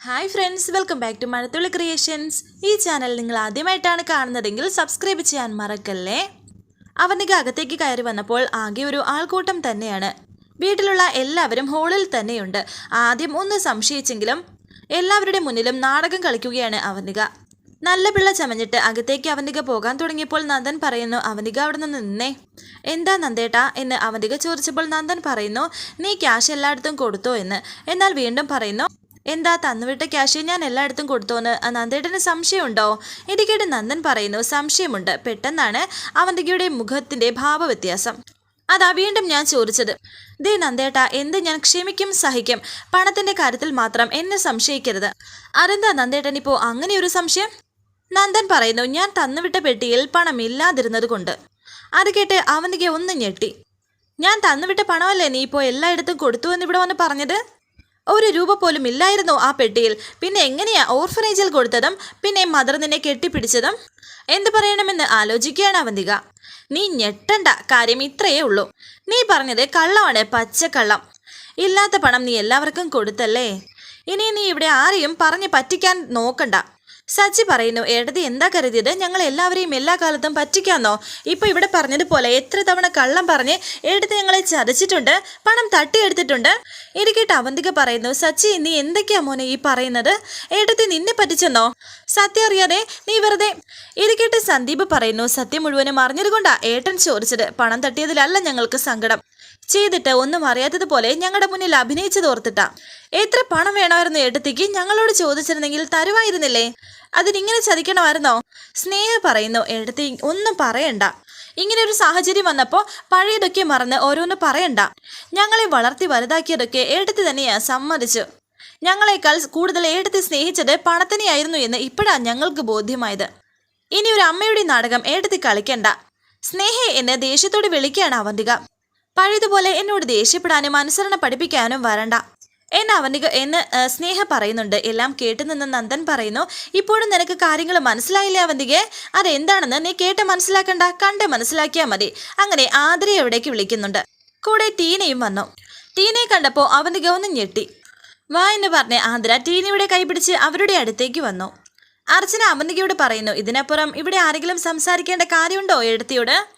Hi friends welcome back to Mazhathulli creations ഈ channel നിങ്ങൾ ആദ്യമായിട്ടാണ് കാണുന്നതെങ്കിൽ സബ്സ്ക്രൈബ് ചെയ്യാൻ മറക്കല്ലേ? അവനിക അകത്തേക്ക് കയറി വന്നപ്പോൾ ആകെ ഒരു ആൾക്കൂട്ടം തന്നെയാണ്. വീട്ടിലുള്ള എല്ലാവരും ഹോളിൽ തന്നെയുണ്ട്. ആദ്യം ഒന്ന് സംശയിച്ചെങ്കിലും എല്ലാവരുടെ മുന്നിലും നാടകം കളിക്കുകയാണ് അവനിക. നല്ല പിള്ള ചമഞ്ഞിട്ട് അകത്തേക്ക് അവനിക പോകാൻ തുടങ്ങിയപ്പോൾ നന്ദൻ പറയുന്നു അവനിക അവിടെ നിന്ന്. നിന്നേ എന്താ നന്ദേട്ടാ? എന്ന് അവനിക ചോദിച്ചപ്പോൾ നന്ദൻ പറയുന്നു നീ ക്യാഷ് എല്ലായിടത്തും കൊടുത്തോ എന്ന്. എന്നാൽ വീണ്ടും പറയുന്നു എന്താ തന്നുവിട്ട ക്യാഷ് ഞാൻ എല്ലായിടത്തും കൊടുത്തോന്ന്? നന്ദേട്ടന് സംശയമുണ്ടോ? ഇടുക്കിയുടെ നന്ദൻ പറയുന്നു. സംശയമുണ്ട്. പെട്ടെന്നാണ് അവന്തികയുടെ മുഖത്തിന്റെ ഭാവവ്യത്യാസം. അതാ വീണ്ടും ഞാൻ ചോദിച്ചത്. ദേ നന്ദേട്ട എന്ത് ഞാൻ ക്ഷമിക്കും സഹിക്കും? പണത്തിന്റെ കാര്യത്തിൽ മാത്രം എന്നെ സംശയിക്കരുത്. അതെന്താ നന്ദേട്ടൻ ഇപ്പോ അങ്ങനെ ഒരു സംശയം? നന്ദൻ പറയുന്നു ഞാൻ തന്നുവിട്ട പെട്ടിയിൽ പണമില്ലാതിരുന്നത് കൊണ്ട് അത് കേട്ട് അവന്തിക ഒന്ന് ഞെട്ടി. ഞാൻ തന്നുവിട്ട പണമല്ലേ നീ ഇപ്പോൾ എല്ലായിടത്തും കൊടുത്തു എന്ന് ഇവിടെ വന്ന് പറഞ്ഞത്? ഒരു രൂപ പോലും ഇല്ലായിരുന്നു ആ പെട്ടിയിൽ. പിന്നെ എങ്ങനെയാ ഓർഫനേജിൽ കൊടുത്തതും? പിന്നെ മദർ നിന്നെ കെട്ടിപ്പിടിച്ചതും? എന്ത് പറയണമെന്ന് ആലോചിക്കുകയാണ് അവന്തിക. നീ ഞെട്ടണ്ട കാര്യം ഇത്രയേ ഉള്ളൂ. നീ പറഞ്ഞത് കള്ളമാണ് പച്ചക്കള്ളം. ഇല്ലാത്ത പണം നീ എല്ലാവർക്കും കൊടുത്തല്ലേ? ഇനി നീ ഇവിടെ ആരെയും പറഞ്ഞ് പറ്റിക്കാൻ നോക്കണ്ട. സച്ചി പറയുന്നു ഏടതി എന്താ കരുതിയത്? ഞങ്ങൾ എല്ലാവരെയും എല്ലാ കാലത്തും പറ്റിക്കാന്നോ? ഇപ്പൊ ഇവിടെ പറഞ്ഞതുപോലെ എത്ര തവണ കള്ളം പറഞ്ഞ് ഏടതി ഞങ്ങളെ ചതച്ചിട്ടുണ്ട് പണം തട്ടിയെടുത്തിട്ടുണ്ട്? ഇടുക്കിട്ട് അവന്തിക പറയുന്നു സച്ചി നീ എന്തൊക്കെയാ മോനെ ഈ പറയുന്നത്? ഏടത്തി നിന്നെ പറ്റിച്ചെന്നോ? സത്യം അറിയാതെ നീ വെറുതെ ഇടുക്കിട്ട് സന്ദീപ് പറയുന്നു സത്യം മുഴുവനും അറിഞ്ഞതുകൊണ്ടാ ഏട്ടൻ ചോദിച്ചത്. പണം തട്ടിയതിലല്ല ഞങ്ങൾക്ക് സങ്കടം. ചെയ്തിട്ട് ഒന്നും അറിയാത്തതുപോലെ ഞങ്ങളുടെ മുന്നിൽ അഭിനയിച്ചു ഓർത്തിട്ടാ. എത്ര പണം വേണമായിരുന്നു ഏട്ടത്തിക്ക്? ഞങ്ങളോട് ചോദിച്ചിരുന്നെങ്കിൽ തരുമായിരുന്നില്ലേ? അതിനിങ്ങനെ ചതിക്കണമായിരുന്നോ? സ്നേഹ പറയുന്നു ഏട്ടത്തി ഒന്നും പറയണ്ട. ഇങ്ങനെ ഒരു സാഹചര്യം വന്നപ്പോൾ പഴയതൊക്കെ മറന്ന് ഓരോന്ന് പറയണ്ട. ഞങ്ങളെ വളർത്തി വലുതാക്കിയതൊക്കെ ഏട്ടത്തി തന്നെയാ സമ്മതിച്ചു. ഞങ്ങളെക്കാൾ കൂടുതൽ ഏടത്തി സ്നേഹിച്ചത് പണത്തിനെയായിരുന്നു എന്ന് ഇപ്പോഴാണ് ഞങ്ങൾക്ക് ബോധ്യമായത്. ഇനി ഒരു അമ്മയുടെ നാടകം ഏട്ടത്തി കളിക്കണ്ട. സ്നേഹ എന്നെ ദേഷ്യത്തോട് വിളിക്കുകയാണ് അവന്തിക. പഴയതുപോലെ എന്നോട് ദേഷ്യപ്പെടാനും അനുസരണ പഠിപ്പിക്കാനും വരണ്ട. എന്ന അവനിക എന്ന് സ്നേഹ പറയുന്നുണ്ട്. എല്ലാം കേട്ടു നിന്ന് നന്ദൻ പറയുന്നു ഇപ്പോഴും നിനക്ക് കാര്യങ്ങൾ മനസ്സിലായില്ലേ അവന്തികെ അതെന്താണെന്ന് നീ കേട്ട് മനസ്സിലാക്കണ്ട. കണ്ട് മനസ്സിലാക്കിയാൽ മതി. അങ്ങനെ ആതിരെ എവിടേക്ക് വിളിക്കുന്നുണ്ട്. കൂടെ ടീനയും വന്നു. ടീനയെ കണ്ടപ്പോൾ അവന്തിക ഒന്ന് ഞെട്ടി. വാ എന്ന് പറഞ്ഞ് ആതിര ടീനയുടെ കൈപിടിച്ച് അവരുടെ അടുത്തേക്ക് വന്നു. അർച്ചന അവന്തികയോട് പറയുന്നു ഇതിനപ്പുറം ഇവിടെ ആരെങ്കിലും സംസാരിക്കേണ്ട കാര്യമുണ്ടോ എഴുത്തിയോട്?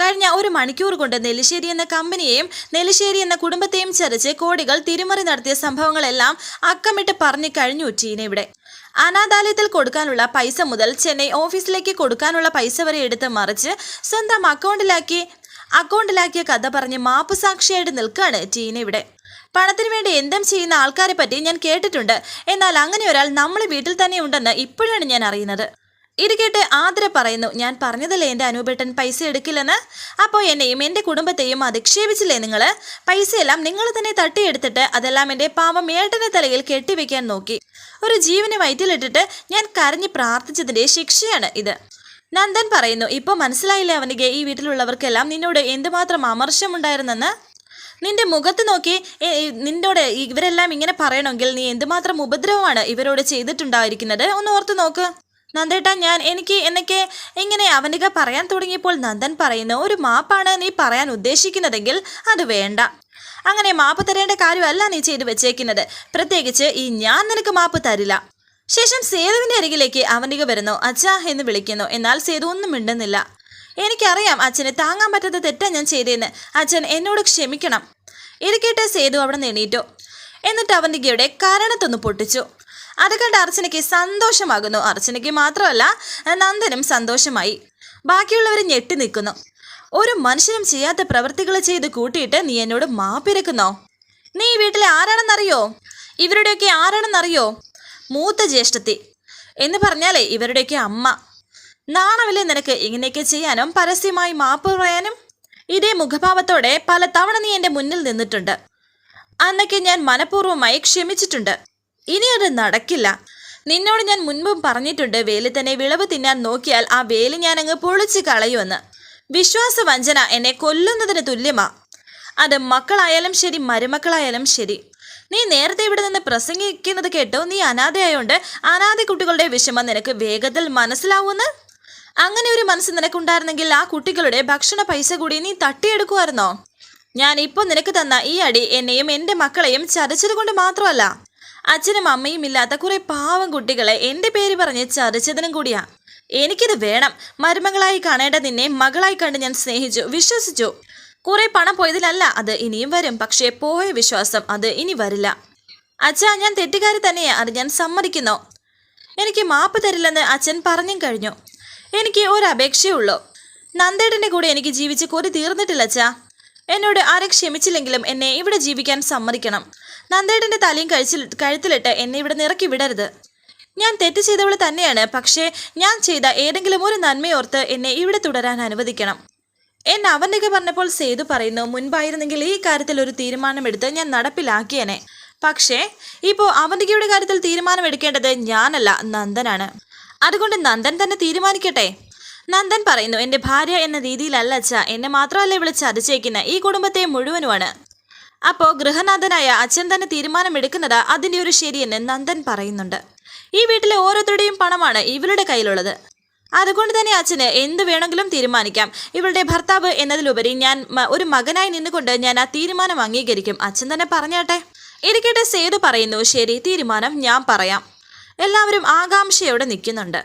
കഴിഞ്ഞ ഒരു മണിക്കൂർ കൊണ്ട് നെല്ലിശ്ശേരി എന്ന കമ്പനിയെയും നെല്ലിശ്ശേരി എന്ന കുടുംബത്തെയും ചരച്ച് കോടികൾ തിരിമറി നടത്തിയ സംഭവങ്ങളെല്ലാം അക്കമിട്ട് പറഞ്ഞു കഴിഞ്ഞു ഇവിടെ. അനാഥാലയത്തിൽ കൊടുക്കാനുള്ള പൈസ മുതൽ ചെന്നൈ ഓഫീസിലേക്ക് കൊടുക്കാനുള്ള പൈസ വരെ എടുത്ത് മറിച്ച് സ്വന്തം അക്കൗണ്ടിലാക്കി അക്കൗണ്ടിലാക്കിയ കഥ പറഞ്ഞ് മാപ്പ് സാക്ഷിയായിട്ട് നിൽക്കുകയാണ് ടീന ഇവിടെ. പണത്തിന് വേണ്ടി എന്തും ചെയ്യുന്ന ആൾക്കാരെ പറ്റി ഞാൻ കേട്ടിട്ടുണ്ട്. എന്നാൽ അങ്ങനെ ഒരാൾ നമ്മൾ വീട്ടിൽ തന്നെ ഉണ്ടെന്ന് ഇപ്പോഴാണ് ഞാൻ അറിയുന്നത്. ഇരിക്കട്ടെ ആദര പറയുന്നു ഞാൻ പറഞ്ഞതല്ലേ എന്റെ അനുപേട്ടൻ പൈസ എടുക്കില്ലെന്ന്? അപ്പോൾ എന്നെയും എന്റെ കുടുംബത്തെയും അധിക്ഷേപിച്ചില്ലേ നിങ്ങൾ പൈസയെല്ലാം നിങ്ങൾ തന്നെ തട്ടിയെടുത്തിട്ട് അതെല്ലാം എന്റെ പാവം ഏട്ടന്റെ തലയിൽ കെട്ടിവെക്കാൻ നോക്കി. ഒരു ജീവനെ വയറ്റിലിട്ടിട്ട് ഞാൻ കരഞ്ഞ് പ്രാർത്ഥിച്ചതിന്റെ ശിക്ഷയാണ് ഇത്. നന്ദൻ പറയുന്നു ഇപ്പോൾ മനസ്സിലായില്ലേ അവനിക്ക് ഈ വീട്ടിലുള്ളവർക്കെല്ലാം നിന്നോട് എന്തുമാത്രം അമർഷമുണ്ടായിരുന്നെന്ന്? നിന്റെ മുഖത്ത് നോക്കി നിന്നോട് ഇവരെല്ലാം ഇങ്ങനെ പറയണമെങ്കിൽ നീ എന്തുമാത്രം ഉപദ്രവമാണ് ഇവരോട് ചെയ്തിട്ടുണ്ടായിരിക്കുന്നത്? ഒന്ന് ഓർത്ത് നോക്ക്. നന്ദേട്ടാ ഞാൻ എനിക്ക് എന്നൊക്കെ എങ്ങനെ അവനിക പറയാൻ തുടങ്ങിയപ്പോൾ നന്ദൻ പറയുന്ന ഒരു മാപ്പാണ് നീ പറയാൻ ഉദ്ദേശിക്കുന്നതെങ്കിൽ അത് വേണ്ട. അങ്ങനെ മാപ്പ് തരേണ്ട കാര്യമല്ല നീ ചെയ്തു വെച്ചേക്കുന്നത്. പ്രത്യേകിച്ച് ഈ ഞാൻ നിനക്ക് മാപ്പ് തരില്ല. ശേഷം സേതുവിന്റെ അരികിലേക്ക് അവനിക വരുന്നു അച്ഛാ എന്ന് വിളിക്കുന്നു. എന്നാൽ സേതു ഒന്നും മിണ്ടുന്നില്ല. എനിക്കറിയാം അച്ഛന് താങ്ങാൻ പറ്റാത്ത തെറ്റാ ഞാൻ ചെയ്തേന്ന്. അച്ഛൻ എന്നോട് ക്ഷമിക്കണം. ഇരിക്കട്ടെ സേതു അവിടെ നിന്ന് എണീറ്റു. എന്നിട്ട് അവന്തികയുടെ കാരണത്തൊന്ന് പൊട്ടിച്ചു. അത് കണ്ട് അർച്ചനയ്ക്ക് സന്തോഷമാകുന്നു. അർച്ചനയ്ക്ക് മാത്രമല്ല നന്ദനും സന്തോഷമായി. ബാക്കിയുള്ളവർ ഞെട്ടി നിൽക്കുന്നു. ഒരു മനുഷ്യനും ചെയ്യാത്ത പ്രവൃത്തികൾ ചെയ്ത് കൂട്ടിയിട്ട് നീ എന്നോട് മാപ്പിരക്കുന്നോ? നീ വീട്ടിലെ ആരാണെന്നറിയോ? ഇവരുടെയൊക്കെ ആരാണെന്നറിയോ? മൂത്ത ജ്യേഷ്ഠത്തി. എന്ന് പറഞ്ഞാലേ ഇവരുടെയൊക്കെ അമ്മ. നാണമില്ലേ നിനക്ക് ഇങ്ങനെയൊക്കെ ചെയ്യാനും പരസ്യമായി മാപ്പ് പറയാനും? ഇതേ മുഖഭാവത്തോടെ പല തവണ നീ എന്റെ മുന്നിൽ നിന്നിട്ടുണ്ട്. അന്നൊക്കെ ഞാൻ മനഃപൂർവമായി ക്ഷമിച്ചിട്ടുണ്ട്. ഇനി അത് നടക്കില്ല. നിന്നോട് ഞാൻ മുൻപും പറഞ്ഞിട്ടുണ്ട് വേലി തന്നെ വിളവ് തിന്നാൻ നോക്കിയാൽ ആ വേലി ഞാൻ അങ്ങ് പൊളിച്ച് കളയുമെന്ന്. വിശ്വാസവഞ്ചന എന്നെ കൊല്ലുന്നതിന് തുല്യമാ. അത് മക്കളായാലും ശരി മരുമക്കളായാലും ശരി. നീ നേരത്തെ ഇവിടെ നിന്ന് പ്രസംഗിക്കുന്നത് കേട്ടോ? നീ അനാഥയായോണ്ട് അനാഥ കുട്ടികളുടെ വിഷമം നിനക്ക് വേഗത്തിൽ മനസ്സിലാവുമെന്ന്? അങ്ങനെ ഒരു മനസ്സ് നിനക്കുണ്ടായിരുന്നെങ്കിൽ ആ കുട്ടികളുടെ ഭക്ഷണ പൈസ കൂടി നീ തട്ടിയെടുക്കുമായിരുന്നോ? ഞാൻ ഇപ്പോൾ നിനക്ക് തന്ന ഈ അടി എന്നെയും എന്റെ മക്കളെയും ചതച്ചത് കൊണ്ട് മാത്രമല്ല അച്ഛനും അമ്മയും ഇല്ലാത്ത കുറെ പാവം കുട്ടികളെ എന്റെ പേര് പറഞ്ഞ് ചതിച്ചതിനും കൂടിയാ. എനിക്കിത് വേണം. മരുമകളായി കാണേണ്ട നിന്നെ മകളായി കണ്ട് ഞാൻ സ്നേഹിച്ചു വിശ്വസിച്ചു. കുറെ പണം പോയതിലല്ല അത് ഇനിയും വരും. പക്ഷേ പോയ വിശ്വാസം അത് ഇനി വരില്ല. അച്ഛാ ഞാൻ തെറ്റുകാരി തന്നെയാ. അത് ഞാൻ സമ്മതിക്കുന്നു. എനിക്ക് മാപ്പ് തരില്ലെന്ന് അച്ഛൻ പറഞ്ഞും കഴിഞ്ഞു. എനിക്ക് ഒരു അപേക്ഷയുള്ളൂ നന്ദേട്ടന്റെ കൂടെ എനിക്ക് ജീവിച്ച് കൊതി തീർന്നിട്ടില്ല അച്ഛാ. എന്നോട് ആരെ ക്ഷമിച്ചില്ലെങ്കിലും എന്നെ ഇവിടെ ജീവിക്കാൻ സമ്മതിക്കണം. നന്ദേട്ടന്റെ തലയും കഴിച്ചിൽ കഴുത്തിലിട്ട് എന്നെ ഇവിടെ നിറക്കി വിടരുത്. ഞാൻ തെറ്റ് ചെയ്തവൾ തന്നെയാണ് പക്ഷേ ഞാൻ ചെയ്ത ഏതെങ്കിലും ഒരു നന്മയോർത്ത് എന്നെ ഇവിടെ തുടരാൻ അനുവദിക്കണം. എന്നെ അവന്റെയൊക്കെ പറഞ്ഞപ്പോൾ സേതു പറയുന്നു മുൻപായിരുന്നെങ്കിൽ ഈ കാര്യത്തിൽ ഒരു തീരുമാനമെടുത്ത് ഞാൻ നടപ്പിലാക്കിയേനെ. പക്ഷേ ഇപ്പോൾ അവന്തികയുടെ കാര്യത്തിൽ തീരുമാനമെടുക്കേണ്ടത് ഞാനല്ല നന്ദനാണ്. അതുകൊണ്ട് നന്ദൻ തന്നെ തീരുമാനിക്കട്ടെ? നന്ദൻ പറയുന്നു എന്റെ ഭാര്യ എന്ന രീതിയിലല്ല അച്ഛ എന്നെ മാത്രമല്ല ഇവിടെ ചതിച്ചേക്കുന്ന ഈ കുടുംബത്തെ മുഴുവനുമാണ്. അപ്പോൾ ഗൃഹനാഥനായ അച്ഛൻ തന്നെ തീരുമാനമെടുക്കുന്നത് അതിന്റെ ഒരു ശരിയെന്ന് നന്ദൻ പറയുന്നുണ്ട്. ഈ വീട്ടിലെ ഓരോരുത്തരുടെയും പണമാണ് ഇവരുടെ കയ്യിലുള്ളത്. അതുകൊണ്ട് തന്നെ അച്ഛന് എന്ത് വേണമെങ്കിലും തീരുമാനിക്കാം. ഇവളുടെ ഭർത്താവ് എന്നതിലുപരി ഞാൻ ഒരു മകനായി നിന്നുകൊണ്ട് ഞാൻ ആ തീരുമാനം അംഗീകരിക്കും. അച്ഛൻ തന്നെ പറഞ്ഞാട്ടെ. ഇരിക്കട്ടെ സേതു പറയുന്നു. ശരി തീരുമാനം ഞാൻ പറയാം. എല്ലാവരും ആകാംക്ഷയോടെ നിൽക്കുന്നുണ്ട്.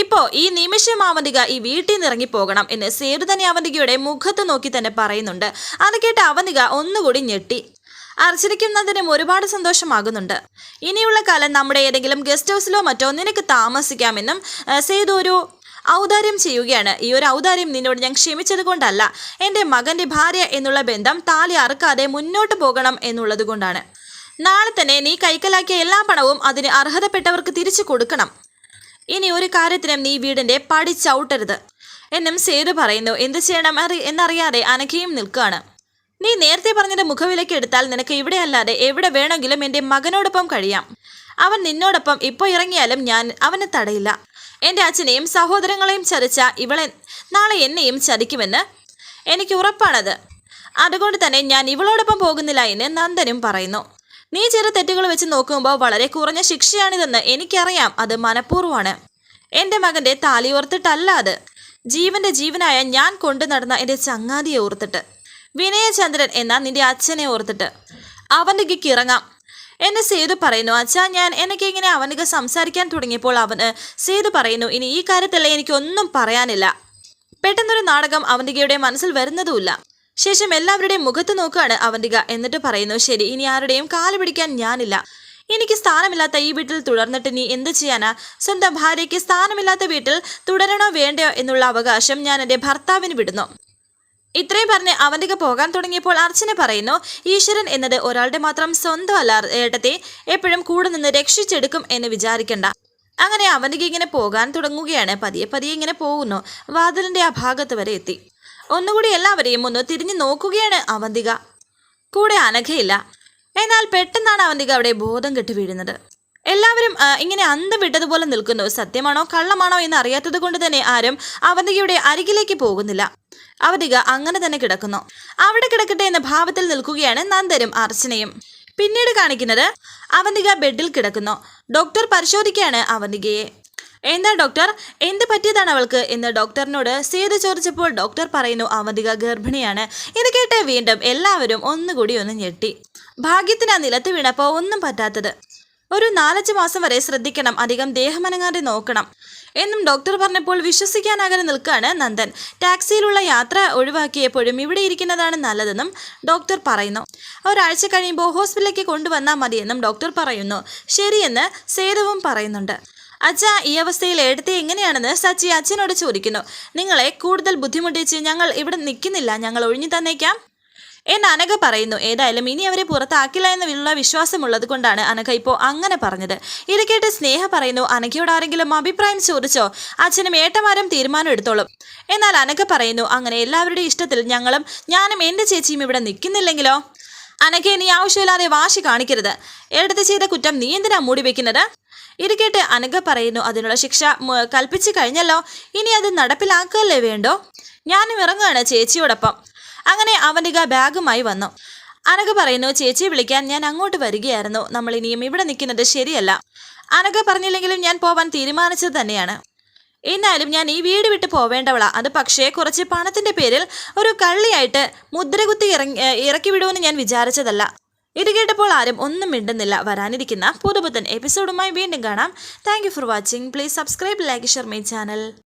ഇപ്പോ ഈ നിമിഷം അവന്തിക ഈ വീട്ടിൽ നിന്ന് ഇറങ്ങിപ്പോകണം എന്ന് സേതു അവന്തികയുടെ മുഖത്ത് നോക്കി തന്നെ പറയുന്നുണ്ട്. അത് കേട്ട് അവന്തിക ഒന്നുകൂടി ഞെട്ടി. അർച്ചനയ്ക്കുന്നതിനും ഒരുപാട് സന്തോഷമാകുന്നുണ്ട്. ഇനിയുള്ള കാലം നമ്മുടെ ഏതെങ്കിലും ഗസ്റ്റ് ഹൗസിലോ മറ്റോ നിനക്ക് താമസിക്കാമെന്നും സേതു ഒരു ഔദാര്യം ചെയ്യുകയാണ്. ഈ ഒരു ഔദാര്യം നിന്നോട് ഞാൻ ക്ഷമിച്ചത് കൊണ്ടല്ല. എന്റെ മകന്റെ ഭാര്യ എന്നുള്ള ബന്ധം താലി അറുക്കാതെ മുന്നോട്ട് പോകണം എന്നുള്ളത് കൊണ്ടാണ്. നാളെ തന്നെ നീ കൈക്കലാക്കിയ എല്ലാ പണവും അതിന് അർഹതപ്പെട്ടവർക്ക് തിരിച്ചു കൊടുക്കണം. ഇനി ഒരു കാര്യത്തിനും നീ വീടിന്റെ പടി ചവിട്ടരുത്. എന്നും സേതു പറയുന്നു എന്ത് ചെയ്യണം? അറി എന്നറിയാതെ അനഘയും നിൽക്കുകയാണ്. നീ നേരത്തെ പറഞ്ഞത് മുഖവിലേക്ക് എടുത്താൽ നിനക്ക് ഇവിടെ അല്ലാതെ എവിടെ വേണമെങ്കിലും എന്റെ മകനോടൊപ്പം കഴിയാം. അവൻ നിന്നോടൊപ്പം ഇപ്പോൾ ഇറങ്ങിയാലും ഞാൻ അവനെ തടയില്ല. എന്റെ അച്ഛനെയും സഹോദരങ്ങളെയും ചതിച്ച ഇവളെ നാളെ എന്നെയും ചതിക്കുമെന്ന് എനിക്ക് ഉറപ്പാണത്. അതുകൊണ്ട് തന്നെ ഞാൻ ഇവളോടൊപ്പം പോകുന്നില്ല എന്ന് നന്ദനും പറയുന്നു. നീ ചെറു തെറ്റുകൾ വെച്ച് നോക്കുമ്പോൾ വളരെ കുറഞ്ഞ ശിക്ഷയാണിതെന്ന് എനിക്കറിയാം. അത് മനഃപൂർവമാണ്. എന്റെ മകന്റെ താലി ഓർത്തിട്ടല്ല അത്. ജീവന്റെ ജീവനായ ഞാൻ കൊണ്ടു നടന്ന എന്റെ ചങ്ങാതിയെ ഓർത്തിട്ട്. വിനയചന്ദ്രൻ എന്ന നിന്റെ അച്ഛനെ ഓർത്തിട്ട്. അവന്റെ ഗിക്ക് ഇറങ്ങാം എന്നെ സേതു പറയുന്നു അച്ഛാ ഞാൻ എനിക്ക് ഇങ്ങനെ അവനക്ക് സംസാരിക്കാൻ തുടങ്ങിയപ്പോൾ അവന് സേതു പറയുന്നു ഇനി ഈ കാര്യത്തിൽ എനിക്കൊന്നും പറയാനില്ല. പെട്ടെന്നൊരു നാടകം അവന്തികയുടെ മനസ്സിൽ വരുന്നതുമില്ല. ശേഷം എല്ലാവരുടെയും മുഖത്ത് നോക്കുകയാണ് അവന്തിക. എന്നിട്ട് പറയുന്നു ശരി ഇനി ആരുടെയും കാൽ പിടിക്കാൻ ഞാനില്ല. എനിക്ക് സ്ഥാനമില്ലാത്ത ഈ വീട്ടിൽ തുടർന്നിട്ട് നീ എന്ത് ചെയ്യാനാ? സ്വന്തം ഭാര്യയ്ക്ക് സ്ഥാനമില്ലാത്ത വീട്ടിൽ തുടരണോ വേണ്ടയോ എന്നുള്ള അവകാശം ഞാൻ എന്റെ ഭർത്താവിന് വിടുന്നു. ഇത്രയും പറഞ്ഞ് അവന്തിക പോകാൻ തുടങ്ങിയപ്പോൾ അർച്ചന പറയുന്നു ഈശ്വരൻ എന്നത് ഒരാളുടെ മാത്രം സ്വന്തമല്ല ഏട്ടത്തെ. എപ്പോഴും കൂടെ നിന്ന് രക്ഷിച്ചെടുക്കും എന്ന് വിചാരിക്കണ്ട. അങ്ങനെ അവന്തിക ഇങ്ങനെ പോകാൻ തുടങ്ങുകയാണ്. പതിയെ പതിയെ ഇങ്ങനെ പോകുന്നു. വാതിലിന്റെ ആ ഭാഗത്ത് വരെ എത്തി. ഒന്നുകൂടി എല്ലാവരെയും ഒന്ന് തിരിഞ്ഞു നോക്കുകയാണ് അവന്തിക. കൂടെ അനഘയില്ല. എന്നാൽ പെട്ടെന്നാണ് അവന്തിക അവിടെ ബോധം കെട്ടി വീഴുന്നത്. എല്ലാവരും ഇങ്ങനെ അന്തം വിട്ടതുപോലെ നിൽക്കുന്നു. സത്യമാണോ കള്ളമാണോ എന്ന് അറിയാത്തത് കൊണ്ട് തന്നെ ആരും അവന്തികയുടെ അരികിലേക്ക് പോകുന്നില്ല. അവന്തിക അങ്ങനെ തന്നെ കിടക്കുന്നു. അവിടെ കിടക്കട്ടെ എന്ന ഭാവത്തിൽ നിൽക്കുകയാണ് നന്ദരും അർച്ചനയും. പിന്നീട് കാണിക്കുന്നത് അവന്തിക ബെഡിൽ കിടക്കുന്നു. ഡോക്ടർ പരിശോധിക്കുകയാണ് അവന്തികയെ. എന്താ ഡോക്ടർ? എന്ത് പറ്റിയതാണ് അവൾക്ക്? എന്ന് ഡോക്ടറിനോട് സേതു ചോദിച്ചപ്പോൾ ഡോക്ടർ പറയുന്നു അവധിക ഗർഭിണിയാണ്. ഇത് കേട്ട് വീണ്ടും എല്ലാവരും ഒന്നുകൂടി ഒന്ന് ഞെട്ടി. ഭാഗ്യത്തിന് ആ നിലത്ത് വീണപ്പോൾ ഒന്നും പറ്റാത്തത്. ഒരു നാലഞ്ച് മാസം വരെ ശ്രദ്ധിക്കണം അധികം ദേഹമനങ്ങാതെ നോക്കണം എന്നും ഡോക്ടർ പറഞ്ഞപ്പോൾ വിശ്വസിക്കാനാകാതെ നിൽക്കുകയാണ് നന്ദൻ. ടാക്സിയിലുള്ള യാത്ര ഒഴിവാക്കിയപ്പോഴും ഇവിടെ ഇരിക്കുന്നതാണ് നല്ലതെന്നും ഡോക്ടർ പറയുന്നു. ഒരാഴ്ച കഴിയുമ്പോൾ ഹോസ്പിറ്റലിലേക്ക് കൊണ്ടുവന്നാൽ മതിയെന്നും ഡോക്ടർ പറയുന്നു. ശരിയെന്ന് സേതുവും പറയുന്നുണ്ട്. അച്ഛ ഈ അവസ്ഥയിൽ എടുത്ത് എങ്ങനെയാണെന്ന് സച്ചി അച്ഛനോട് ചോദിക്കുന്നു. നിങ്ങളെ കൂടുതൽ ബുദ്ധിമുട്ടിച്ച് ഞങ്ങൾ ഇവിടെ നിൽക്കുന്നില്ല. ഞങ്ങൾ ഒഴിഞ്ഞു തന്നേക്കാം. എന്ന് അനഘ പറയുന്നു. ഏതായാലും ഇനി അവരെ പുറത്താക്കില്ല എന്നുള്ള വിശ്വാസമുള്ളത് കൊണ്ടാണ് അനഘ ഇപ്പോൾ അങ്ങനെ പറഞ്ഞത്. ഇത് കേട്ട് സ്നേഹ പറയുന്നു അനഘയോട് ആരെങ്കിലും അഭിപ്രായം ചോദിച്ചോ? അച്ഛനും ഏട്ടമാരും തീരുമാനം എടുത്തോളും. എന്നാൽ അനഘ പറയുന്നു അങ്ങനെ എല്ലാവരുടെയും ഇഷ്ടത്തിൽ ഞങ്ങളും ഞാനും എന്റെ ചേച്ചിയും ഇവിടെ നിൽക്കുന്നില്ലെങ്കിലോ? അനഘ നീ ആവശ്യമില്ലാതെ വാശി കാണിക്കരുത്. എടുത്ത് ചെയ്ത കുറ്റം നീ എന്തിനാ മൂടി വെക്കുന്നത് ഇത് കേട്ട് അനഘ പറയുന്നു അതിനുള്ള ശിക്ഷ കൽപ്പിച്ചു കഴിഞ്ഞല്ലോ. ഇനി അത് നടപ്പിലാക്കുകയല്ലേ വേണ്ടോ? ഞാനും ഇറങ്ങുകയാണ് ചേച്ചിയോടൊപ്പം. അങ്ങനെ അവനിക ബാഗുമായി വന്നു. അനഘ പറയുന്നു ചേച്ചിയെ വിളിക്കാൻ ഞാൻ അങ്ങോട്ട് വരികയായിരുന്നു. നമ്മൾ ഇനിയും ഇവിടെ നിൽക്കുന്നത് ശരിയല്ല. അനഘ പറഞ്ഞില്ലെങ്കിലും ഞാൻ പോവാൻ തീരുമാനിച്ചത് തന്നെയാണ്. എന്നാലും ഞാൻ ഈ വീട് വിട്ട് പോവേണ്ടവളാ. അത് പക്ഷേ കുറച്ച് പണത്തിന്റെ പേരിൽ ഒരു കള്ളിയായിട്ട് മുദ്രകുത്തി ഇറങ്ങി ഇറക്കി വിടുമെന്ന് ഞാൻ വിചാരിച്ചതല്ല. ഇത് കേട്ടപ്പോൾ ആരും ഒന്നും മിണ്ടുന്നില്ല. വരാനിരിക്കുന്ന പുതുപുത്തൻ എപ്പിസോഡുമായി വീണ്ടും കാണാം. Thank for watching please subscribe like share my channel